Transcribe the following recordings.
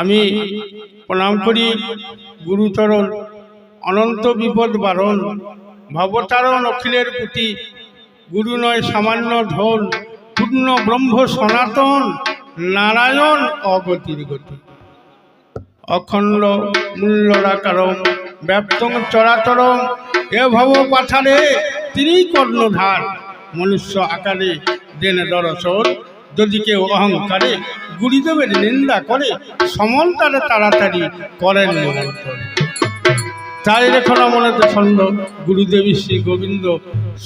আমি প্রণাম করি গুরুচরণ অনন্ত বিপদ বারণ, ভবতারণ অখিলের প্রতি গুরু নয় সামান্য ঢোল, পূর্ণ ব্রহ্ম সনাতন নারায়ণ অগতির গতি। অখণ্ড মূল্যরাকারম, ব্যপ্তং চরাচরম, এ ভব পাঠারে তিনি কর্ণধার, মনুষ্য আকারে দেন দর্শন। যদি কেউ অহংকারে গুরুদেবের নিন্দা করে সমন তারে তাড়াতাড়ি করেন তাই রেখনা মনেতে ছন্দ, গুরুদেবী শ্রী গোবিন্দ,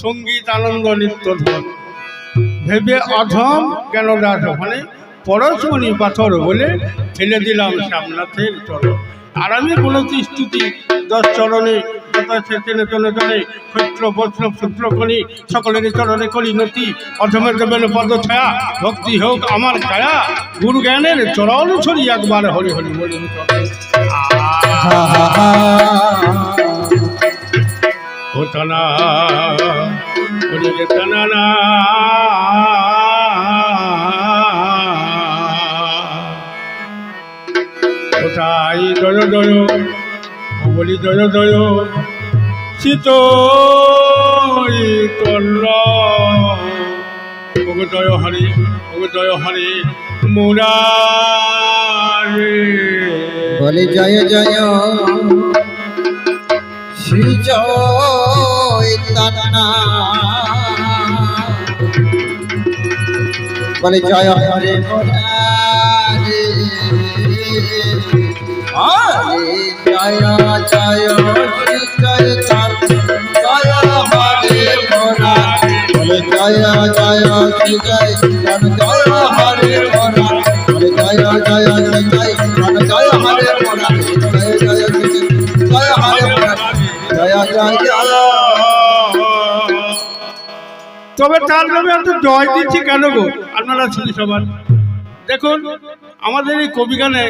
সংগীত, আনন্দ, নিত্য ধন। ভেবে অধম কেন ওখানে পরশমণি পাথর বলে ঠেলে দিলাম শ্যামনাথের চরণ। আর আমি বলেছি, স্তুতি দশ চরণে চেতনে চলে চলে ক্ষেত্র বৈষ্ণব সূত্র করি সকলের চরণে করি নতি, অধমের দেবেন পদ ছায়া, ভক্তি হোক আমার ছায়া, গুরু জ্ঞানের চরণ ছড়ি একবার হরি হরি বলি তনানা কোথায় জয় জয় বলি, জয় জয় শীত জয় হরি, ওগো জয় হরি, মুরারে। বলে, জয় জয় শ্রী বলে, জয় হরে, মুরারে। তবে তার নামে এত জয় দিচ্ছি কেন গো? আপনারা শুনি সবার। দেখুন, আমাদের এই কবি গানে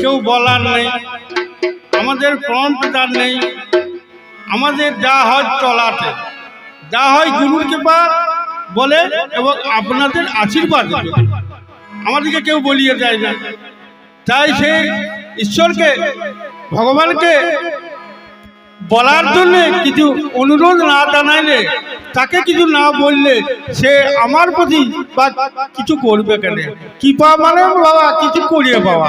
কেউ বলার নেই। আমাদের ফ্রন্ট তার নেই। আমাদের যা হয় চলাতে যা হয় গুরুর কৃপা বলে এবং আপনাদের আশীর্বাদ আমাদেরকে কেউ বলিয়ে যায় না। তাই সে ঈশ্বরকে, ভগবানকে বলার জন্য কিছু অনুরোধ না জানাইলে, তাকে কিছু না বললে সে আমার প্রতি বা কিছু করবে কেন? কৃপা মানে বাবা, কিছু করিয়ে বাবা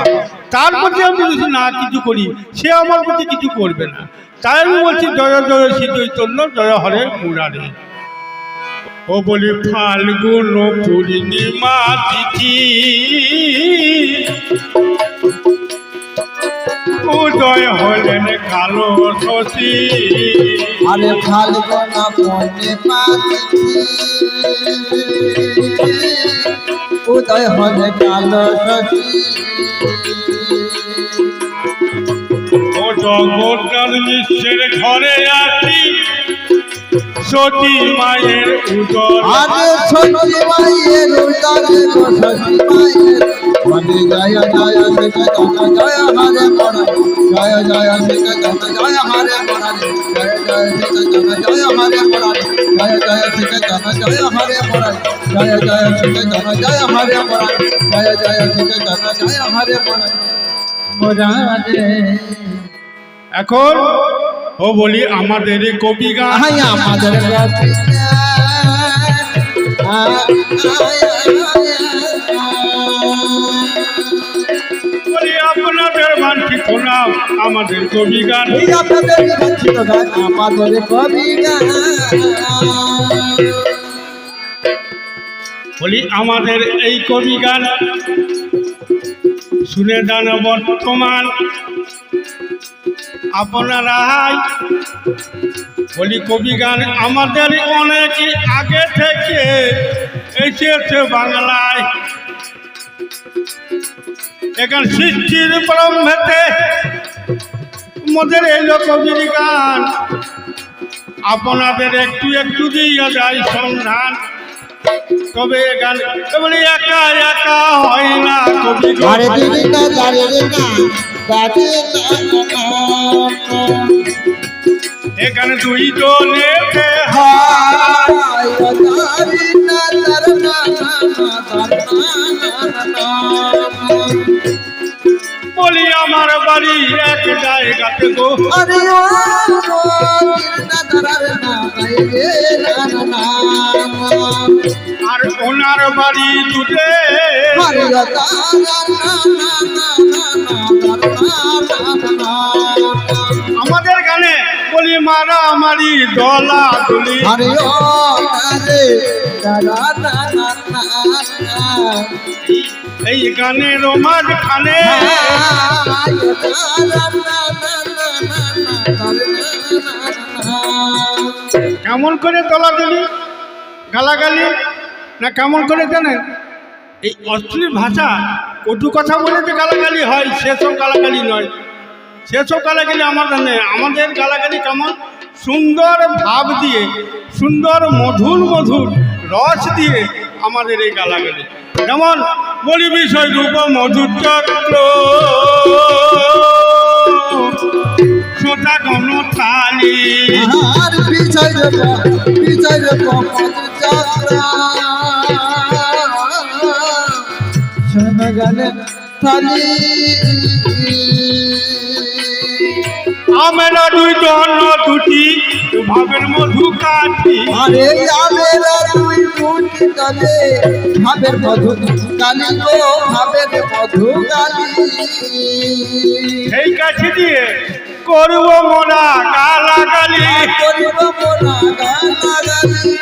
তার প্রতি আমি যদি না কিছু করি, সে আমার প্রতি কিছু করবে না। তাই আমি বলছি, জয় জয় শ্রী চৈতন্য, জয় হরে মুরারে। ও বলি, ফাল্গুন পূর্ণিমা তিথি উদয় হলেন কালো শশী। আরে ফাল্গুনা পূর্ণিমা তিথি উদয় হলে কালো শশী। ও বিশ্বের ঘরে আসি সতী মায়ের উদর আরে শশী মায়ের উদরে শশী মায়ের বলে জয় জয় শিখ জন জয় হরে মরা জয় জয় শিখ জন জয় হরে মরা জয় জয় শিখ জন জয় হরে মরা জয় জয় শিখ জন জয় হরে মরা জয় জয় শিখ জন জয় হরে মরা জয় জয় শিখ জন জয় হরে মরা মোরা এখন ও বলি আমাদের কবি গান আমাদের আপনাদের বাঞ্ছিত নাম আমাদের কবি গান আপনাদের বাঞ্ছিত গান আমাদের কবি গান বলি আমাদের এই কবি গান শুনে দান বর্তমান। আপনারাই বলি কবি গান আমাদের অনেক আগে থেকে এসেছে বাংলায়। এখান সৃষ্টির প্রারম্ভেতে মোদের এলো কবির গান আপনাদের একটু একটু দিয়ে যায় সন্ধান। তবে গান বলি একা একা হয় না কবি। আরে দিদি না না দাঁড়িয়ে না এখানে দুই জনে হায়। দাঁড়িয়ে না দাঁড়িয়ে না দাঁড়িয়ে না। বলি আমার বাড়ি এক জায়গাতে গো। আরে ও আর ওনার বাড়ি দুটে আরে মারামারি দলা দুলি আরে ও তারে তারা না না না না এই গানের মাঝখানে কেমন করে দলা দুলি গালাগালি না কেমন করে জানেন এই অশ্লীল ভাষা কটু কথা বলে যে গালাগালি হয় সেসব গালাগালি নয় সেসব গালাগালি আমাদের নেই আমাদের গালাগালি কেমন? সুন্দর ভাব দিয়ে, সুন্দর মধুর মধুর রস দিয়ে আমাদের এই গালাগালি। যেমন বলি বিষয় রূপ মধুর চক্র। সোটা গণ থালি আর পিছাই রে পিছাই রে যাত্রা শোনা গানে থালি। আমরা দুই জন দুটি ভাবের মধু কাঠি আরে আমেরা তুই মুটি তলে ভাবের মধু কালি গো ভাবের মধু কালি। সেই কাছে দিয়ে করব মোরা গালাগালি। করিব মোরা গালাগালি।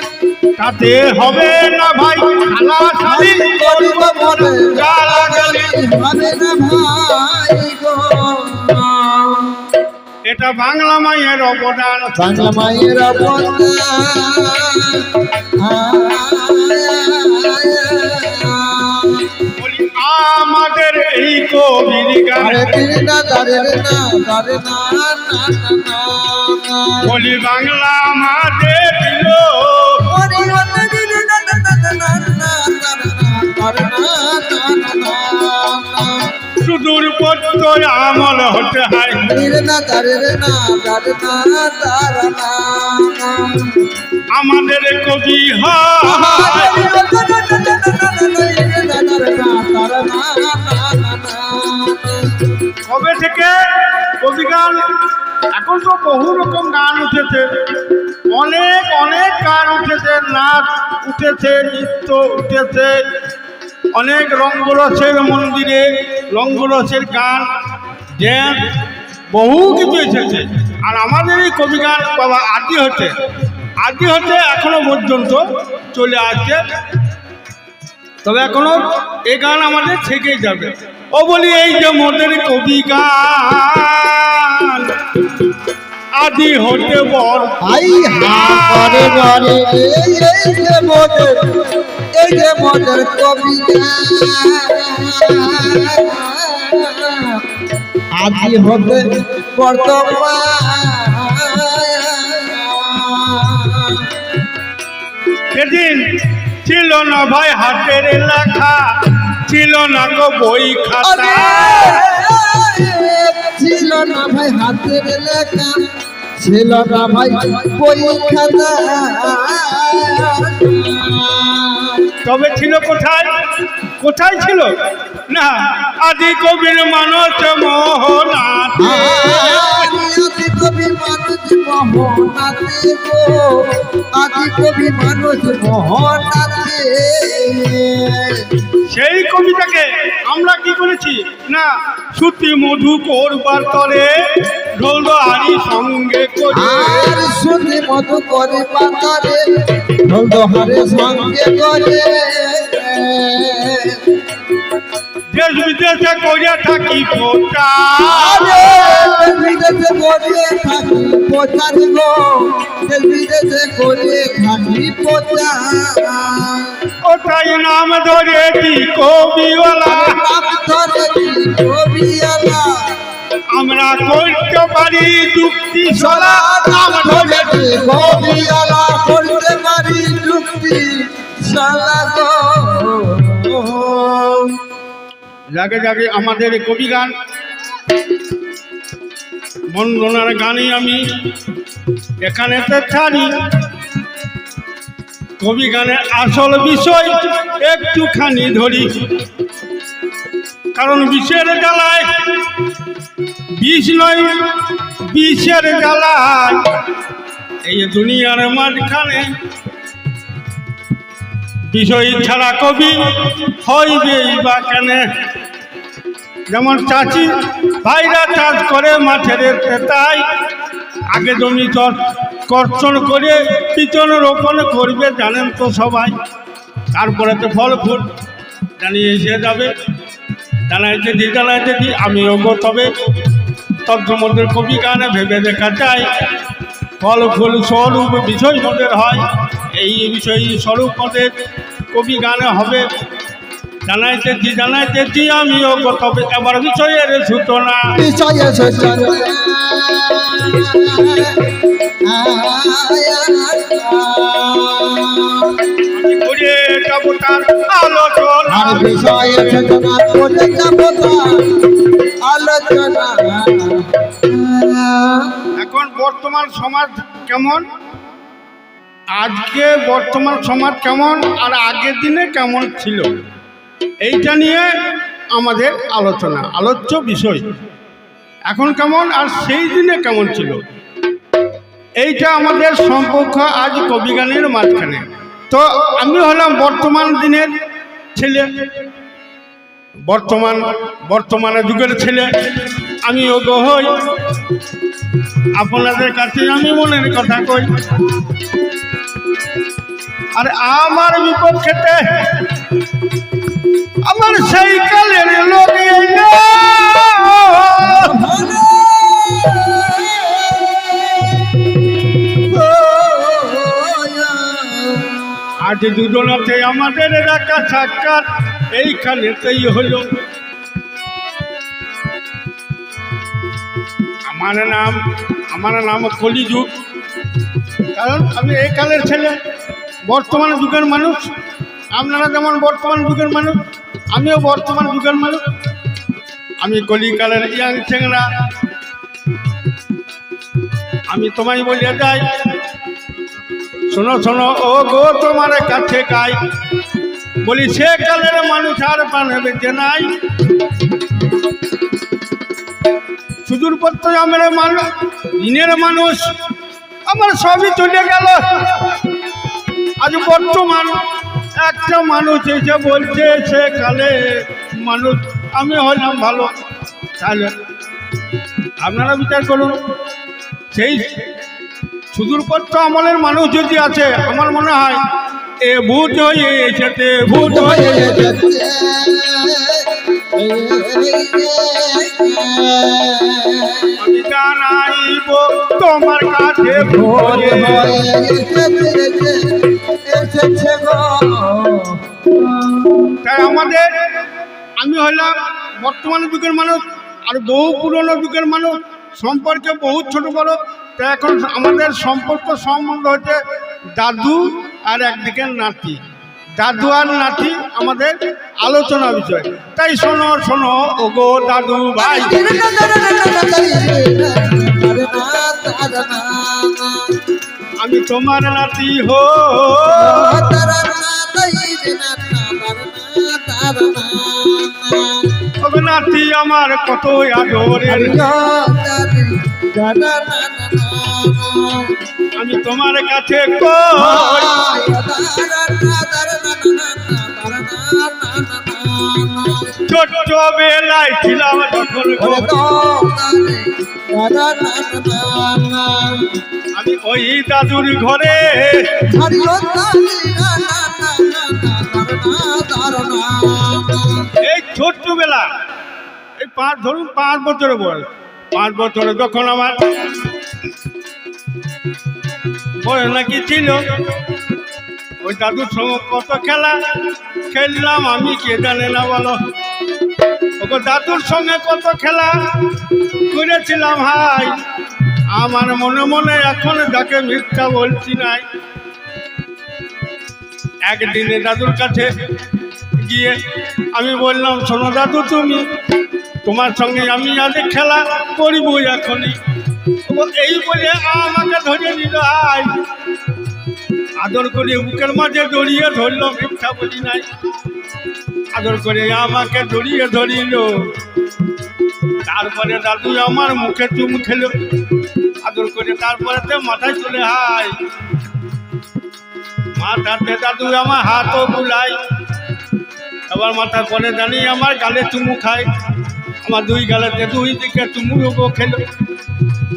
তাতে হবে না ভাই খালা শালি করিব মোরা গালাগালি হবে না ভাই গো। এটা বাংলা মায়ের অবদান। বাংলা মায়ের অবদান আমাদের এই কবির গানে। বলি বাংলা আমাদের পত্তর আমল হতে হয়। আমাদের কবি কবে থেকে? কবি গান। এখন তো বহু রকম গান উঠেছে। অনেক অনেক গান উঠেছে। নাচ উঠেছে নৃত্য উঠেছে। অনেক রঙ্গরসের মন্দিরে, রঙ্গরসের গান ড্যান্স বহু কিছু এসেছে। আর আমাদের এই কবি গান বাবা আদি হতে আদি হতে এখনও পর্যন্ত চলে আসছে। তবে এখনও এ গান আমাদের থেকেই যাবে। ও বলি এই যে মোদের কবি গান আদি হতে বর এই যে মোদের কবিতা। আজি হতে সেদিন ছিল না ভাই হাতের লেখা ছিল না গো বই খাতা। ছিল না ভাই হাতের লেখা। ভাই তবে ছিল কোথায়? কোথায় ছিল? না আদি কবির মানস মোহনা সেই কবিতাকে আমরা কি করেছি? না শ্রুতি মধু করবার তরে ঢোল হারি সঙ্গে করে। আর শুনে মতো করে পাতারে ঢোলহারে সঙ্গে করে। দেশ বিদেশে করে থাকি বিদেশে করে থাকি প্রচার গো। দেশ বিদেশে করে থাকি প্রচার। ওটাই নাম ধরেছি কবিওয়ালা। নাম ধরে কবিয়ালা আমরা করতে পারি যুক্তি সলা। নাম ধরে কবিয়ালা করতে পারি যুক্তি সালা গো। যাকে যাকে আমাদের কবি গান। বন্দনার গানে আমি এখানেতে ছাড়ি। কবি গানের আসল বিষয় একটুখানি ধরি। কারণ বিষের জ্বালায় বিষ নয়, বিষের জ্বালায়। এই দুনিয়ার মাঝখানে বিষয় ছাড়া কবি হইবেই বা কেন যেমন চাচি ভাইরা চাষ করে মাঠের তাই আগে জমি কর্ষণ করে পিছন রোপণ করবে, জানেন তো সবাই। তারপরে তো ফল ফুল জানিয়ে এসে যাবে। জানাইতে দি জানাইতে দি, আমিও গো তবে। তন্ত্রমন্ত্র কবি গানে ভেবে দেখা যায়, ফল ফুল স্বরূপ বিষয় হয়। এই বিষয় স্বরূপ মদের কবি গানে হবে। জানাইতে দি জানাইতে দি আমিও তবে এবার বিষয়ের সূচনা বিষয়ে সচল আমি করে যাব তার আলোচনা। আর বিষয়ে করে যাব আলোচনা। এখন বর্তমান সমাজ কেমন? আজকে বর্তমান সমাজ কেমন আর আগের দিনে কেমন ছিল? এইটা নিয়ে আমাদের আলোচনা, আলোচ্য বিষয়। এখন কেমন আর সেই দিনে কেমন ছিল? এইটা আমাদের সম্পর্ক আজ কবিগানের মাঝখানে। তো আমি হলাম বর্তমান দিনের ছেলে। বর্তমান, বর্তমানে যুগের ছেলে। আমি ওগো হই। আপনাদের কাছে আমি মনের কথা কই। আর আমার বিপক্ষেতে আমার সেই কালের আজ দুজনাতে আমাদের রাখা সাক্ষাৎ এইখানেতেই হলো। আমার নাম আমার নাম কলিযুগ। কারণ আমি এই কালের ছেলে, বর্তমান যুগের মানুষ। আপনারা যেমন বর্তমান যুগের মানুষ, আমিও বর্তমান যুগের মানুষ। আমি কলিকালের ইয়াং চেংরা আমি তোমায় বলিয়া যাই, শোনো শোনো, ও গো তোমার কাছে গাই। বলি, সে কালের মানুষ আর পানে বেঁচে নাই। সুদূর পত্র আমার মানুষ দিনের মানুষ আমার সবই চলে গেল। আজ বর্তমান একটা মানুষ এসে বলছে, সে কালে মানুষ, আমি হলাম ভালো। তাহলে আপনারা বিচার করুন। সেই সুদূরপত্র আমলের মানুষ যদি আছে, আমার মনে হয় এ ভূত হয়ে এসেছে ভূত হয়ে এসেছে তোমার কাছে তাই আমাদের, আমি হইলাম বর্তমান যুগের মানুষ, আর বহু পুরনো যুগের মানুষ, সম্পর্কে বহু ছোট বড়। তাই এখন আমাদের সম্পর্ক সম্বন্ধ হচ্ছে দাদু আর একদিকে নাতি। দাদু আর নাতি আমাদের আলোচনা বিষয় তাই শোনো শোনো ওগো দাদু ভাই আমি তোমার নাতি হো নাতি আমার কত আদরের আমি তোমার কাছে ছোট্ট বেলায় ছিলাম আমি ওই দাদুর ঘরে। এই ছোট্টবেলা, এই পাঁচ ধরুন পাঁচ বছরে বয়স। পাঁচ বছরে যখন আমার বয়স নাকি ছিল। ওই দাদুর সঙ্গে কত খেলা খেললাম, আমি কে জানে না বলো। ওকে দাদুর সঙ্গে কত খেলা করেছিলাম ভাই আমার মনে মনে এখন যাকে মিথ্যা বলছি নাই। একদিনে দাদুর কাছে গিয়ে আমি বললাম, শোনো দাদু তুমি, তোমার সঙ্গে আমি আজ খেলা করিব এখনই। এই বলে আমাকে ধরে নিল আদর করে বুকের মাঝে জড়িয়ে ধরল, মিথ্যা বলি নাই। আদর করে আমাকে জড়িয়ে ধরিল। তারপরে দাদু আমার মুখে চুম খেলো। আদর করে তারপরে মাথায় চলে হাই মাথাতে দাদু আমার হাতও বুলাই। আবার মাথার পরে জানি আমার গালে চুমু খায়। আমার দুই গালেতে দুই দিকে চুমু খেলো।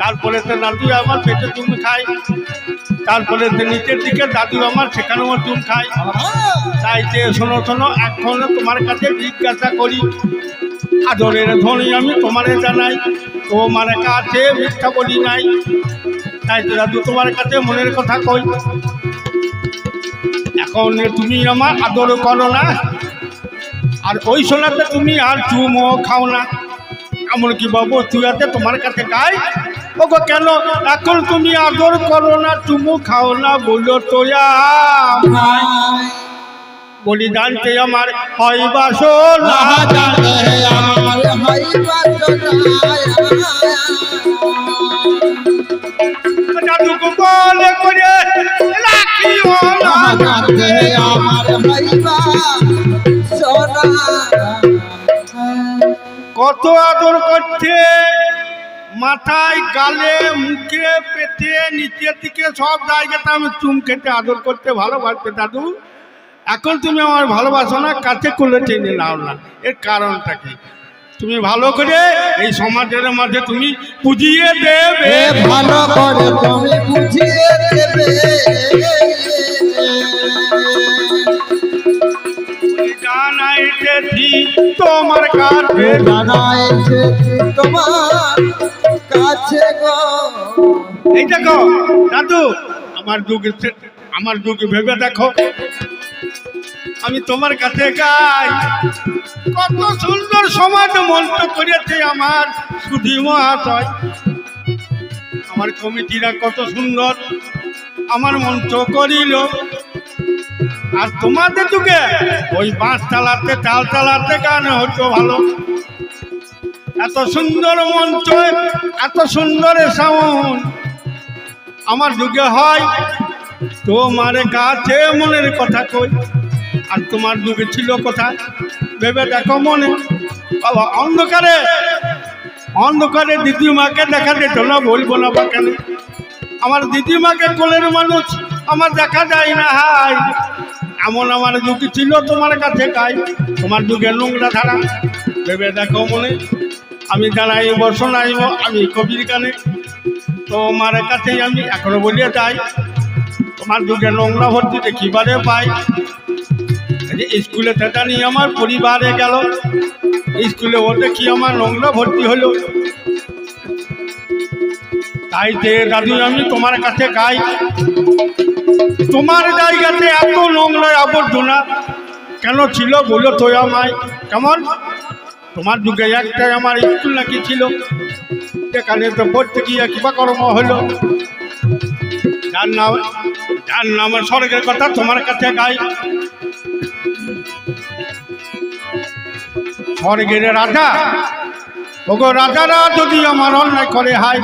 তারপরে তো দাদু আমার পেটে চুমু খায়। তারপরে তো নিচের দিকে দাদু আমার, সেখানেও চুম খায়। তাই যে শোনো শোনো, এখন তোমার কাছে জিজ্ঞাসা করি। আদরের ধ্বনি আমি তোমারে জানাই, তোমার কাছে মিথ্যা বলি নাই। তাই তো দাদু তোমার কাছে মনের কথা কই। এখন তুমি আমার আদর করো না, আর ওই সোনাতে তুমি আর চুমো খাও না। এমনকি বাবু, তুই তোমার কাছে গাই ওগো কেন? এখন তুমি আদর করো না, চুমু খাও না, বলো তো বলিদান বলি জানতে আমার, হয় সোনা কত আদর করছে। মাথায়, গালে, মুখে, পেটে নিচের দিকে সব জায়গাতে আমি চুম খেতে আদর করতে ভালোবাসতে দাদু। এখন তুমি আমার ভালোবাসো না, কাছে করলে টেনে নাও না। এর কারণটা কি? তুমি ভালো করে এই সমাজের মাঝে তুমি পুজিয়ে দেবে। ভালো করে তুমি বুঝিয়ে দেবে। জানাইতে ঠিক তোমার কাছে। জানাইছে তোমার কাছে গো। এই দেখো দাদু আমার যুগ আমার যুগ ভেবে দেখো। আমি তোমার কাছে গাই। কত সুন্দর সমাজ মন্ত্র করেছে আমার সুধী মহাশয়। আমার কমিটিরা কত সুন্দর। আমার মন্ত্র করিল। আর তোমাদের যুগে ওই বাঁশ চালাতে, চাল চালাতে গান হতো ভালো। এত সুন্দর মঞ্চ, এত সুন্দর সাউন্ড আমার যুগে হয়, তোমার কাছে মনের কথা কই, আর তোমার যুগে ছিল কথা ভেবে দেখো মনে। বাবা, অন্ধকারে অন্ধকারে দিদিমাকে দেখা যেত না, বলব না বা কেন? আমার দিদিমাকে কোলের মানুষ, আমার দেখা যায় না, হাই। এমন আমার যুগে ছিল তোমার কাছে গাই তোমার যুগে নোংরা ধারা। ভেবে দেখো মনে, আমি জানাই বর্ষণ আইব আমি কবির কানে। তোমার কাছেই আমি এখনও বলিয়ে যাই, তোমার যুগে নোংরা ভর্তি দেখিবারে পাই। স্কুলে থেটা নিয়ে আমার পরিবারে গেল, স্কুলে ও দেখি আমার নোংরা ভর্তি হলো। তাই যে দাদু আমি তোমার কাছে গাই তোমার জায়গাতে এত নোংরা আবর্জনা কেন ছিল বলো তো আমায়? কেমন? তোমার যুগে একটাই আমার স্কুল নাকি ছিল? সেখানে তো পড়তে গিয়ে কিবা কর্ম হলো। যার নাম যার নাম স্বর্গের কথা তোমার কাছে গাই। স্বর্গের রাজা, ওগো রাজারা যদি আমার অন্যায় করে হাই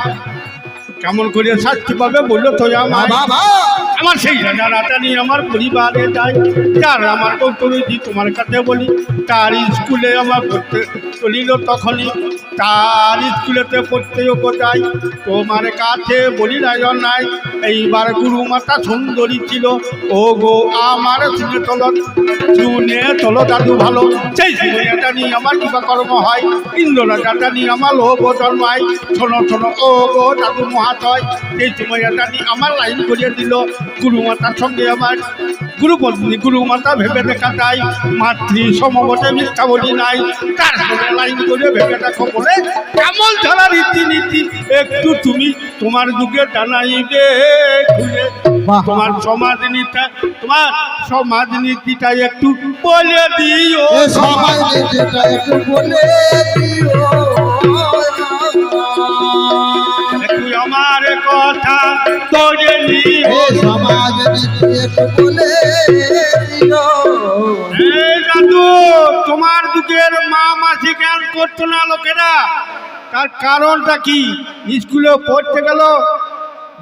কেমন করে শাস্তি পাবে বলল তো আমার বাবা আমার সেই রাজা রাজা নিয়ে আমার পরিবারে যাই যার আমার কৌতরী তোমার কাছে বলি তার স্কুলে আমার পড়তে চলিল তখনই। তার স্কুলেতে পড়তেও যাই। তোমার কাছে বলি রাজন নাই এইবার গুরু মাতা সুন্দরী ছিল। ও গো আমার শুনে চলো শুনে চলো দাদু ভালো। সেই সময়টা নিয়ে আমার কিবা কর্ম হয়। ইন্দ্র রাজাটা নিয়ে আমার লোভ জন্মায়। শোনো শোনো ও গো দাদু মহাশয় সেই সময়টা নিয়ে আমার লাইন করিয়ে দিল গুরু মাতার সঙ্গে আমার গুরু পত্নী গুরু মাতা ভেবে দেখা যায় মাতৃ সমবটে মিথ্যা বলি নাই তার সঙ্গে লাইন করে ভেবে দেখো বলে কেমন ধরা রীতিনীতি একটু তুমি তোমার যুগে জানাইবে। তোমার সমাজ নীতি তোমার সমাজ নীতিটা একটু বলে দিও সবাই যেটা একটু বলে দিও সমাজ বলে দাদু তোমার যুগের মা মাসি জ্ঞান করতো না লোকেরা। তার কারণটা কি? স্কুলে পড়তে গেল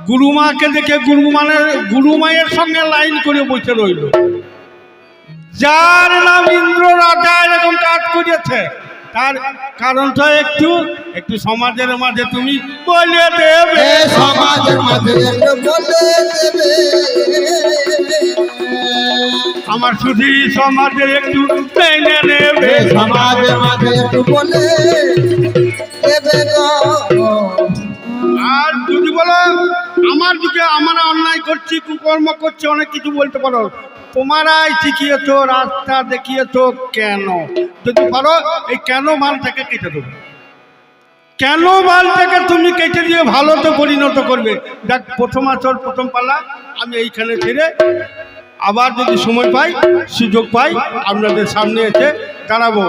গুরুমাকে দেখে গুরুমানের গুরুমায়ের সঙ্গে লাইন করে বসে রইল। যার নাম ইন্দ্র রাজা এরকম কাজ করেছে তার কারণটা একটু একটু সমাজের মাঝে তুমি বলে দেবে। সমাজের মাঝে একটু বলে দেবে। আমার শুধু সমাজে একটু মেনে নেবে। সমাজের মাঝে একটু বলে দেবে আর যদি বলো আমার দিকে আমরা অন্যায় করছি, কুকর্ম করছি, অনেক কিছু বলতে পারো। তোমারাই শিখিয়েছ, রাস্তা দেখিয়েছ কেন? যদি পারো, এই কেন মালটাকে কেটে দেবো? কেন মালটাকে তুমি কেটে দিয়ে ভালোতে পরিণত করবে? দেখ, প্রথম আচর প্রথম পালা, আমি এইখানে ছেড়ে আবার যদি সময় পাই, সুযোগ পাই, আপনাদের সামনে এসে দাঁড়াবো।